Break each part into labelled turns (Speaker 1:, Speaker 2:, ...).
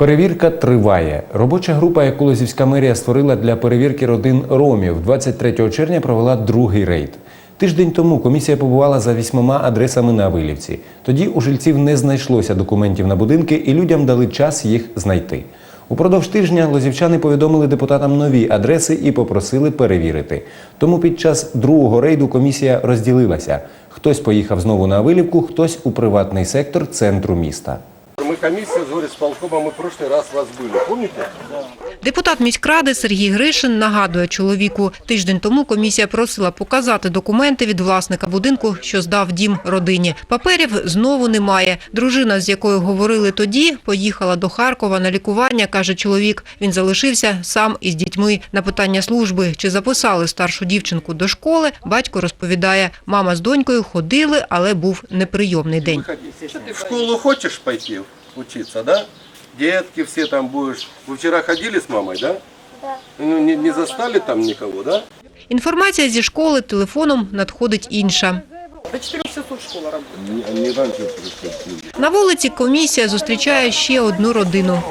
Speaker 1: Перевірка триває. Робоча група, яку Лозівська мерія створила для перевірки родин ромів, 23 червня провела другий рейд. Тиждень тому комісія побувала за вісьмома адресами на Вилівці. Тоді у жильців не знайшлося документів на будинки, і людям дали час їх знайти. Упродовж тижня лозівчани повідомили депутатам нові адреси і попросили перевірити. Тому під час другого рейду комісія розділилася. Хтось поїхав знову на Вилівку, хтось у приватний сектор центру міста
Speaker 2: Мы комиссия с горисполкома, мы в прошлый раз вас были, помните?
Speaker 3: Депутат міськради Сергій Гришин нагадує чоловіку, тиждень тому комісія просила показати документи від власника будинку, що здав дім родині. Паперів знову немає. Дружина, з якою говорили тоді, поїхала до Харкова на лікування, каже чоловік. Він залишився сам із дітьми. На питання служби, чи записали старшу дівчинку до школи, батько розповідає, мама з донькою ходили, але був неприйомний день.
Speaker 2: В школу хочешь пойти Учиться, да? Детки все там будешь. Вы вчера ходили с мамой, да? Да. Ну, не, не застали там никого, да?
Speaker 3: Інформація зі школи телефоном надходить інша.
Speaker 4: До 4 часов школа работает.
Speaker 2: Не, не раньше приходили.
Speaker 3: На вулиці комісія зустрічає ще одну родину.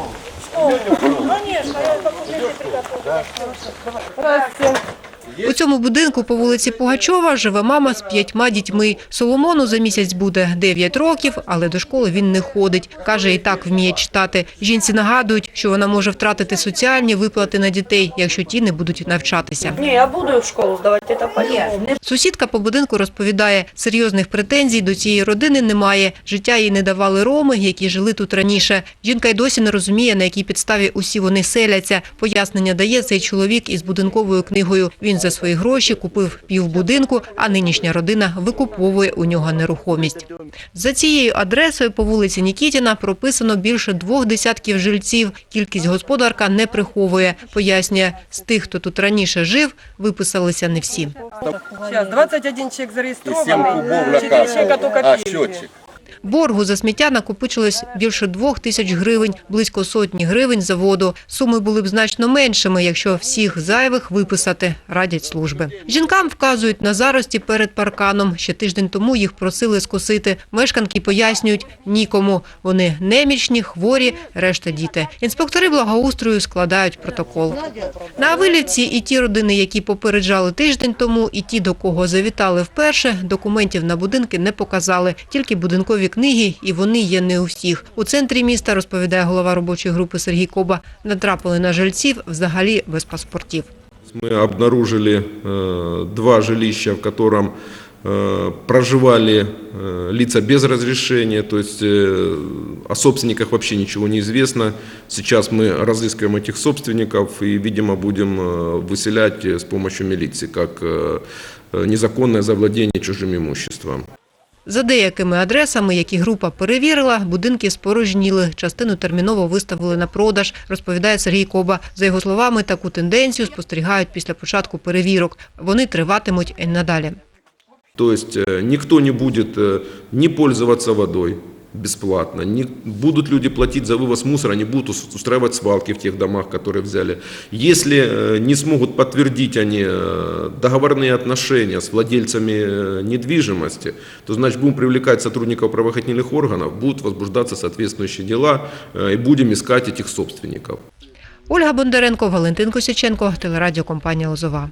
Speaker 3: У цьому будинку по вулиці Пугачова живе мама з п'ятьма дітьми. Соломону за місяць буде 9 років, але до школи він не ходить. Каже, і так вміє читати. Жінці нагадують, що вона може втратити соціальні виплати на дітей, якщо ті не будуть навчатися.
Speaker 4: Не, я буду в школу это понятно.
Speaker 3: Сусідка по будинку розповідає, серйозних претензій до цієї родини немає. Життя їй не давали роми, які жили тут раніше. Жінка й досі не розуміє, на якій підставі усі вони селяться. Пояснення дає цей чоловік із будинковою книгою. Він за свої гроші купив півбудинку, а нинішня родина викуповує у нього нерухомість. За цією адресою по вулиці Нікітіна прописано більше двох десятків жильців. Кількість господарка не приховує. Пояснює, з тих, хто тут раніше жив, виписалися не всі.
Speaker 4: Сейчас 21 человек
Speaker 2: И 7
Speaker 4: зарегистрованный,
Speaker 2: кубов на
Speaker 4: 4 человека
Speaker 2: каждого.
Speaker 4: только
Speaker 2: А,
Speaker 4: пили.
Speaker 2: счетчик.
Speaker 3: Боргу за сміття накопичилось більше двох тисяч гривень, близько сотні гривень за воду. Суми були б значно меншими, якщо всіх зайвих виписати, радять служби. Жінкам вказують на зарості перед парканом. Ще тиждень тому їх просили скосити. Мешканки пояснюють нікому. Вони немічні, хворі, решта діти. Інспектори благоустрою складають протокол. На Авилівці і ті родини, які попереджали тиждень тому, і ті, до кого завітали вперше, документів на будинки не показали, тільки будинкові книги, і вони є не у всіх. У центрі міста, розповідає голова робочої групи Сергій Коба, натрапили на жильців взагалі без паспортів.
Speaker 5: Мы обнаружили э, два жилища, в котором э, проживали э, лица без разрешения, то есть э, о собственниках вообще ничего не известно. Сейчас мы разыскиваем этих собственников и, видимо, будем э, выселять э, с помощью милиции, как э, э, незаконное завладение чужим имуществом.
Speaker 3: За деякими адресами, які група перевірила, будинки спорожніли. Частину терміново виставили на продаж, розповідає Сергій Коба. За його словами, таку тенденцію спостерігають після початку перевірок. Вони триватимуть і надалі.
Speaker 5: Тобто ніхто э, никто не буде ні не водою бесплатно, не будут люди платить за вывоз мусора, не будут ус- устраивать свалки в тех домах, которые взяли. Если э, не смогут подтвердить они э, договорные отношения с владельцами э, недвижимости, то значит будем привлекать сотрудников правоохранительных органов, будут возбуждаться соответствующие дела э, и будем искать этих собственников.
Speaker 3: Ольга Бондаренко, Валентин Косяченко, телерадіокомпанія «Лозова».